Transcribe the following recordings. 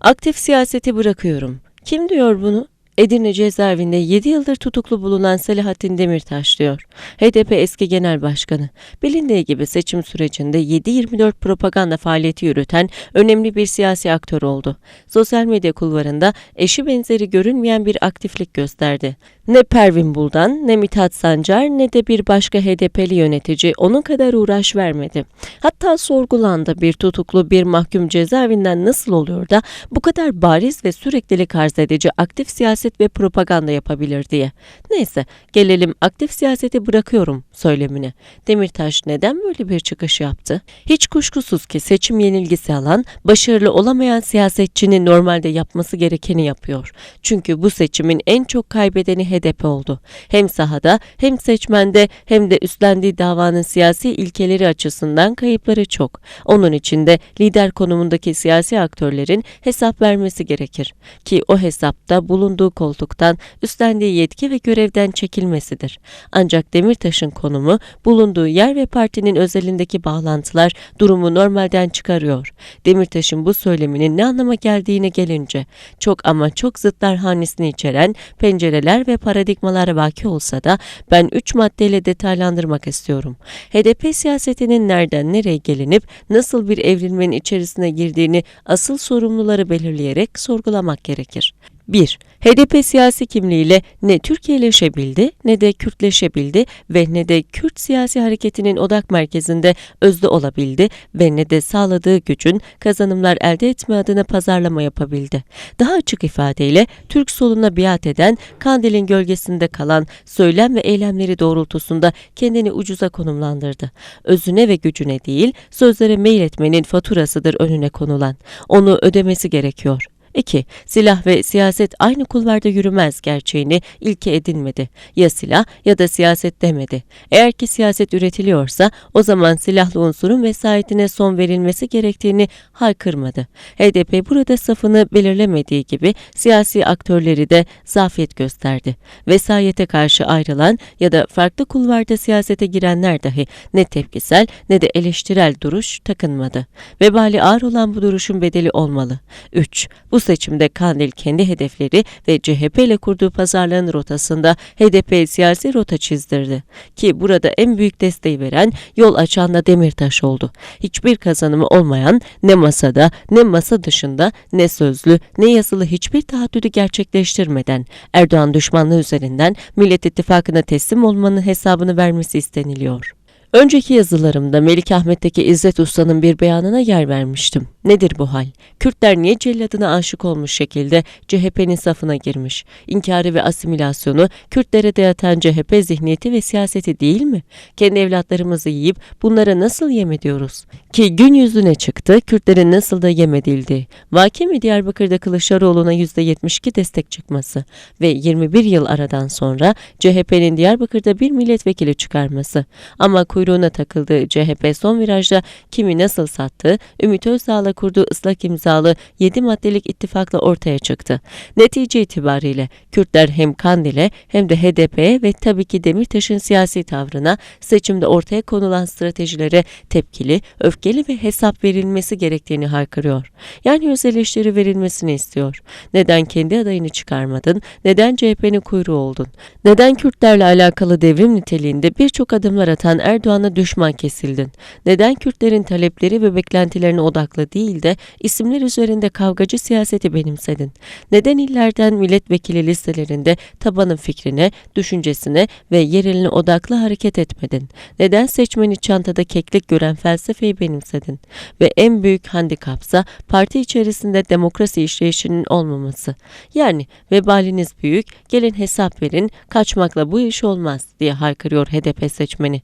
Aktif siyaseti bırakıyorum. Kim diyor bunu? Edirne cezaevinde 7 yıldır tutuklu bulunan Selahattin Demirtaş diyor. HDP eski genel başkanı. Bilindiği gibi seçim sürecinde 7-24 propaganda faaliyeti yürüten önemli bir siyasi aktör oldu. Sosyal medya kulvarında eşi benzeri görünmeyen bir aktiflik gösterdi. Ne Pervin Buldan, ne Mithat Sancar, ne de bir başka HDP'li yönetici onun kadar uğraş vermedi. Hatta sorgulandı bir tutuklu bir mahkum cezaevinden nasıl oluyor da bu kadar bariz ve süreklilik arz edici aktif siyaset ve propaganda yapabilir diye. Neyse gelelim aktif siyaseti bırakıyorum söylemine. Demirtaş neden böyle bir çıkış yaptı? Hiç kuşkusuz ki seçim yenilgisi alan, başarılı olamayan siyasetçinin normalde yapması gerekeni yapıyor. Çünkü bu seçimin en çok kaybedeni HDP oldu. Hem sahada hem seçmende hem de üstlendiği davanın siyasi ilkeleri açısından kayıpları çok. Onun için de lider konumundaki siyasi aktörlerin hesap vermesi gerekir. Ki o hesapta bulunduğu koltuktan üstlendiği yetki ve görevden çekilmesidir. Ancak Demirtaş'ın konumu, bulunduğu yer ve partinin özelindeki bağlantılar durumu normalden çıkarıyor. Demirtaş'ın bu söyleminin ne anlama geldiğine gelince, çok ama çok zıtlar hanesini içeren pencereler ve paradigmalar vaki olsa da ben üç maddeyle detaylandırmak istiyorum. HDP siyasetinin nereden nereye gelinip nasıl bir evrilmenin içerisine girdiğini asıl sorumluları belirleyerek sorgulamak gerekir. 1. HDP siyasi kimliğiyle ne Türkiye'leşebildi ne de Kürtleşebildi ve ne de Kürt siyasi hareketinin odak merkezinde özde olabildi ve ne de sağladığı gücün kazanımlar elde etme adına pazarlama yapabildi. Daha açık ifadeyle Türk soluna biat eden, Kandil'in gölgesinde kalan söylem ve eylemleri doğrultusunda kendini ucuza konumlandırdı. Özüne ve gücüne değil, sözlere meyletmenin faturasıdır önüne konulan. Onu ödemesi gerekiyor. 2. Silah ve siyaset aynı kulvarda yürümez gerçeğini ilke edinmedi. Ya silah ya da siyaset demedi. Eğer ki siyaset üretiliyorsa o zaman silahlı unsurun vesayetine son verilmesi gerektiğini haykırmadı. HDP burada safını belirlemediği gibi siyasi aktörleri de zafiyet gösterdi. Vesayete karşı ayrılan ya da farklı kulvarda siyasete girenler dahi ne tepkisel ne de eleştirel duruş takınmadı. Vebali ağır olan bu duruşun bedeli olmalı. 3. Bu seçimde Kandil kendi hedefleri ve CHP ile kurduğu pazarlığın rotasında HDP siyasi rota çizdirdi. Ki burada en büyük desteği veren, yol açan da Demirtaş oldu. Hiçbir kazanımı olmayan ne masada ne masa dışında ne sözlü ne yazılı hiçbir taahhüdü gerçekleştirmeden Erdoğan düşmanlığı üzerinden Millet İttifakı'na teslim olmanın hesabını vermesi isteniliyor. Önceki yazılarımda Melik Ahmet'teki İzzet Usta'nın bir beyanına yer vermiştim. Nedir bu hal? Kürtler niye celladına aşık olmuş şekilde CHP'nin safına girmiş? İnkarı ve asimilasyonu Kürtlere dayatan CHP zihniyeti ve siyaseti değil mi? Kendi evlatlarımızı yiyip bunlara nasıl yem ediyoruz? Ki gün yüzüne çıktı, Kürtlerin nasıl da yem edildiği. Vaki mi Diyarbakır'da Kılıçdaroğlu'na %72 destek çıkması ve 21 yıl aradan sonra CHP'nin Diyarbakır'da bir milletvekili çıkarması. Ama kuyruğuna takıldığı CHP son virajda kimi nasıl sattı, Ümit Özdağ'la kurduğu ıslak imzalı 7 maddelik ittifakla ortaya çıktı. Netice itibariyle Kürtler hem Kandil'e hem de HDP'ye ve tabii ki Demirtaş'ın siyasi tavrına, seçimde ortaya konulan stratejilere tepkili, öfkeli ve hesap verilmesi gerektiğini haykırıyor. Yani öz eleştiri verilmesini istiyor. Neden kendi adayını çıkarmadın? Neden CHP'nin kuyruğu oldun? Neden Kürtlerle alakalı devrim niteliğinde birçok adımlar atan Erdoğan'a düşman kesildin? Neden Kürtlerin talepleri ve beklentilerine odaklı değil de isimler üzerinde kavgacı siyaseti benimsedin? Neden illerden milletvekili listelerinde tabanın fikrine, düşüncesine ve yereline odaklı hareket etmedin? Neden seçmeni çantada keklik gören felsefeyi benimsedin? Ve en büyük handikapsa parti içerisinde demokrasi işleyişinin olmaması. Yani vebaliniz büyük, gelin hesap verin, kaçmakla bu iş olmaz diye haykırıyor HDP seçmeni.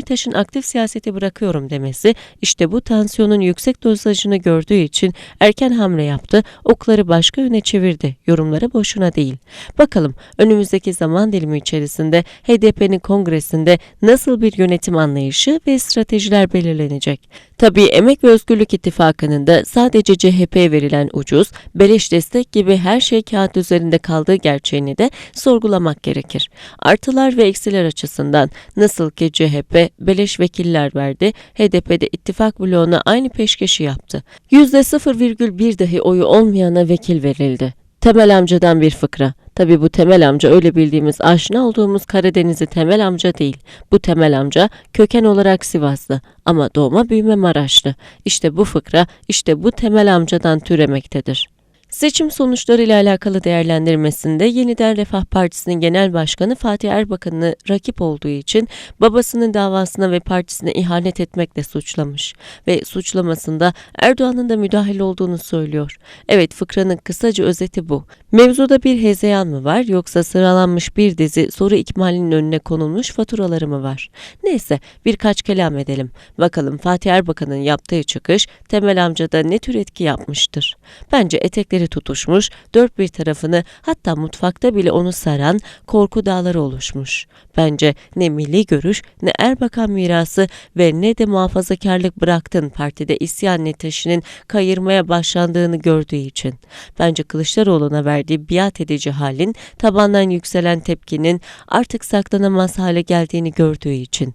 Demirtaş'ın aktif siyaseti bırakıyorum demesi işte bu tansiyonun yüksek dozajını gördüğü için erken hamle yaptı, okları başka yöne çevirdi. Yorumları boşuna değil. Bakalım önümüzdeki zaman dilimi içerisinde HDP'nin kongresinde nasıl bir yönetim anlayışı ve stratejiler belirlenecek? Tabii Emek ve Özgürlük İttifakı'nın da sadece CHP'ye verilen ucuz, beleş destek gibi her şey kağıt üzerinde kaldığı gerçeğini de sorgulamak gerekir. Artılar ve eksiler açısından nasıl ki CHP CHP beleş vekiller verdi. HDP de ittifak bloğuna aynı peşkeşi yaptı. %0,1 dahi oyu olmayana vekil verildi. Temel amcadan bir fıkra. Tabi bu Temel amca öyle bildiğimiz aşina olduğumuz Karadenizli Temel amca değil. Bu Temel amca köken olarak Sivaslı ama doğma büyüme Maraşlı. İşte bu fıkra işte bu Temel amcadan türemektedir. Seçim sonuçları ile alakalı değerlendirmesinde Yeniden Refah Partisi'nin genel başkanı Fatih Erbakan'ı rakip olduğu için babasının davasına ve partisine ihanet etmekle suçlamış ve suçlamasında Erdoğan'ın da müdahil olduğunu söylüyor. Evet fıkranın kısaca özeti bu. Mevzuda bir hezeyan mı var yoksa sıralanmış bir dizi soru ikmalinin önüne konulmuş faturaları mı var? Neyse birkaç kelam edelim. Bakalım Fatih Erbakan'ın yaptığı çıkış Temel amcada ne tür etki yapmıştır? Bence etekleri tutuşmuş, dört bir tarafını hatta mutfakta bile onu saran korku dağları oluşmuş. Bence ne milli görüş ne Erbakan mirası ve ne de muhafazakarlık bıraktın partide isyan neteşinin kayırmaya başlandığını gördüğü için. Bence Kılıçdaroğlu'na verdiği biat edici halin tabandan yükselen tepkinin artık saklanamaz hale geldiğini gördüğü için.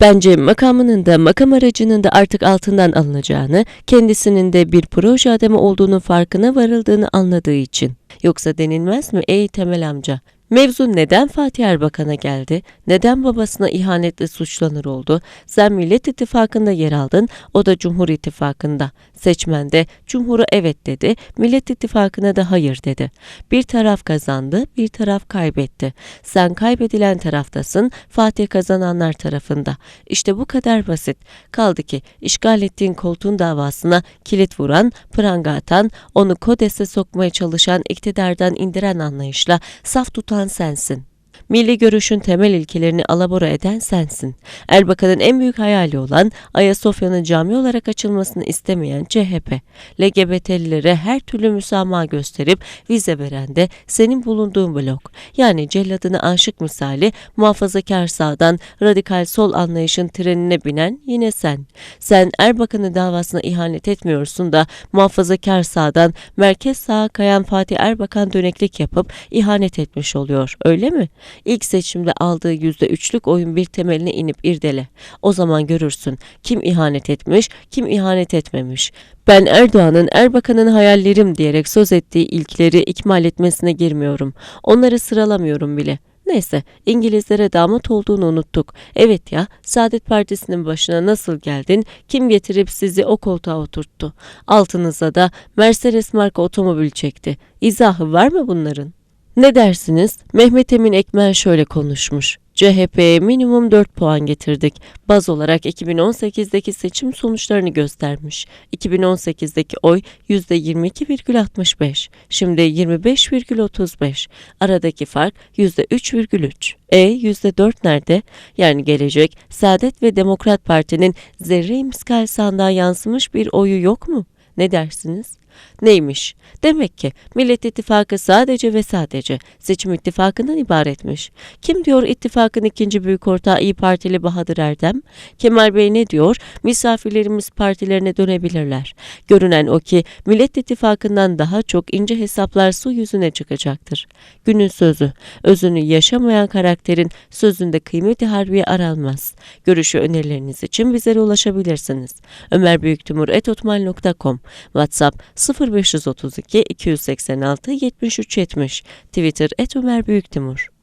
Bence makamının da makam aracının da artık altından alınacağını, kendisinin de bir proje adamı olduğunu farkına varıldığını anladığı için. Yoksa denilmez mi ey Temel amca? Mevzu neden Fatih Erbakan'a geldi? Neden babasına ihanetle suçlanır oldu? Sen Millet İttifakı'nda yer aldın, o da Cumhur İttifakı'nda. Seçmen de Cumhur'a evet dedi, Millet İttifakı'na da hayır dedi. Bir taraf kazandı, bir taraf kaybetti. Sen kaybedilen taraftasın, Fatih kazananlar tarafında. İşte bu kadar basit. Kaldı ki işgal ettiğin koltuğun davasına kilit vuran, pranga atan, onu kodese sokmaya çalışan, iktidardan indiren anlayışla saf tutan sensin. Milli görüşün temel ilkelerini alabora eden sensin. Erbakan'ın en büyük hayali olan Ayasofya'nın cami olarak açılmasını istemeyen CHP. LGBT'lilere her türlü müsamaha gösterip vize veren de senin bulunduğun blok. Yani celladına aşık misali muhafazakar sağdan radikal sol anlayışın trenine binen yine sen. Sen Erbakan'ın davasına ihanet etmiyorsun da muhafazakar sağdan merkez sağa kayan Fatih Erbakan döneklik yapıp ihanet etmiş oluyor. Öyle mi? İlk seçimde aldığı yüzde üçlük oyun bir temeline inip irdele. O zaman görürsün kim ihanet etmiş, kim ihanet etmemiş. Ben Erdoğan'ın Erbakan'ın hayallerim diyerek söz ettiği ilkleri ikmal etmesine girmiyorum. Onları sıralamıyorum bile. Neyse İngilizlere damat olduğunu unuttuk. Evet ya Saadet Partisi'nin başına nasıl geldin? Kim getirip sizi o koltuğa oturttu? Altınıza da Mercedes marka otomobil çekti. İzahı var mı bunların? Ne dersiniz? Mehmet Emin Ekmen şöyle konuşmuş. CHP'ye minimum 4 puan getirdik. Baz olarak 2018'deki seçim sonuçlarını göstermiş. 2018'deki oy %22,65. Şimdi 25,35. Aradaki fark %3,3. E %4 nerede? Yani gelecek Saadet ve Demokrat Parti'nin zerre imskal sandığa yansımış bir oyu yok mu? Ne dersiniz? Neymiş? Demek ki Millet İttifakı sadece ve sadece seçim ittifakından ibaretmiş. Kim diyor ittifakın ikinci büyük ortağı İyi Partili Bahadır Erdem? Kemal Bey ne diyor? Misafirlerimiz partilerine dönebilirler. Görünen o ki Millet İttifakı'ndan daha çok ince hesaplar su yüzüne çıkacaktır. Günün sözü, özünü yaşamayan karakterin sözünde kıymeti harbiye aranmaz. Görüşü önerileriniz için bizlere ulaşabilirsiniz. Ömer Büyüktimur.com WhatsApp 0532 286 73 70 Twitter et Ömer Büyüktimur